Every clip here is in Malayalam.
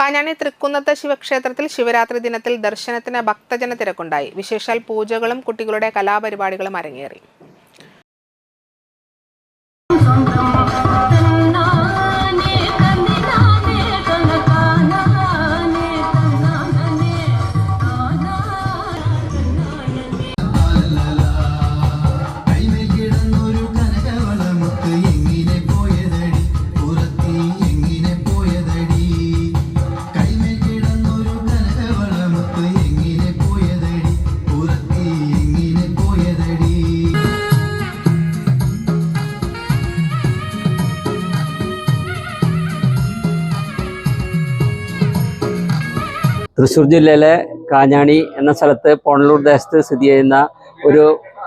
കാഞ്ഞാണി തൃക്കുന്നത്ത് ശിവക്ഷേത്രത്തിൽ ശിവരാത്രി ദിനത്തിൽ ദർശനത്തിന് ഭക്തജന തിരക്കുണ്ടായി. വിശേഷാൽ പൂജകളും കുട്ടികളുടെ കലാപരിപാടികളും അരങ്ങേറി. തൃശ്ശൂർ ജില്ലയിലെ കാഞ്ഞാണി എന്ന സ്ഥലത്ത് പോണലൂർ ദേശത്ത് സ്ഥിതി ചെയ്യുന്ന ഒരു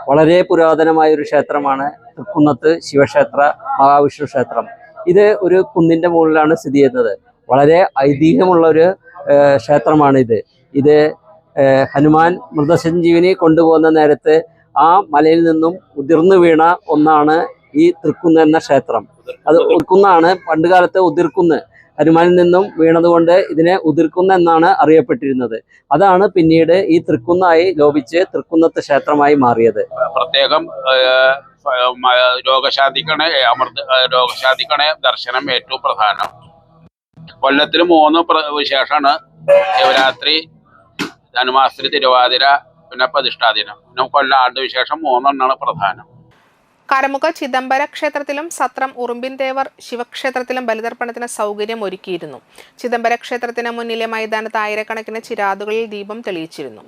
വളരെ പുരാതനമായ ഒരു ക്ഷേത്രമാണ് തൃക്കുന്നത്ത് ശിവക്ഷേത്ര മഹാവിഷ്ണു ക്ഷേത്രം. ഇത് ഒരു കുന്നിന്റെ മുകളിലാണ് സ്ഥിതി ചെയ്യുന്നത്. വളരെ ഐതിഹ്യമുള്ള ഒരു ക്ഷേത്രമാണിത്. ഇത് ഹനുമാൻ മൃതസഞ്ജീവിനി കൊണ്ടുപോകുന്ന നേരത്ത് ആ മലയിൽ നിന്നും ഉതിർന്നു വീണ ഒന്നാണ് ഈ തൃക്കുന്ന് എന്ന ക്ഷേത്രം. അത് ഉദിർക്കുന്നാണ് പണ്ടുകാലത്ത് ഉതിർക്കുന്ന്. ഹനുമാനിൽ നിന്നും വീണതുകൊണ്ട് ഇതിനെ ഉതിർക്കുന്ന എന്നാണ് അറിയപ്പെട്ടിരുന്നത്. അതാണ് പിന്നീട് ഈ തൃക്കുന്നായി ലോപിച്ച് തൃക്കുന്നത്ത് ക്ഷേത്രമായി മാറിയത്. പ്രത്യേകം രോഗശാന്തിക്കണ അമൃത രോഗശാന്തിക്കണ ദർശനം ഏറ്റവും പ്രധാനം. കൊല്ലത്തിൽ മൂന്ന് വിശേഷമാണ് ശിവരാത്രി ധനുമാസ്ത്രി തിരുവാതിര പിന്നെ പ്രതിഷ്ഠാദിനം. പിന്നെ കൊല്ലം ആണ്ട് വിശേഷം പ്രധാനം. കരമുഖ ചിദംബര ക്ഷേത്രത്തിലും സത്രം ഉറുമ്പിൻ തേവർ ശിവക്ഷേത്രത്തിലും ബലിതർപ്പണത്തിന് സൗകര്യം ഒരുക്കിയിരുന്നു. ചിദംബര ക്ഷേത്രത്തിന് മുന്നിലെ മൈതാനത്ത് ആയിരക്കണക്കിന് ചിരാതുകളിൽ ദീപം തെളിയിച്ചിരുന്നു.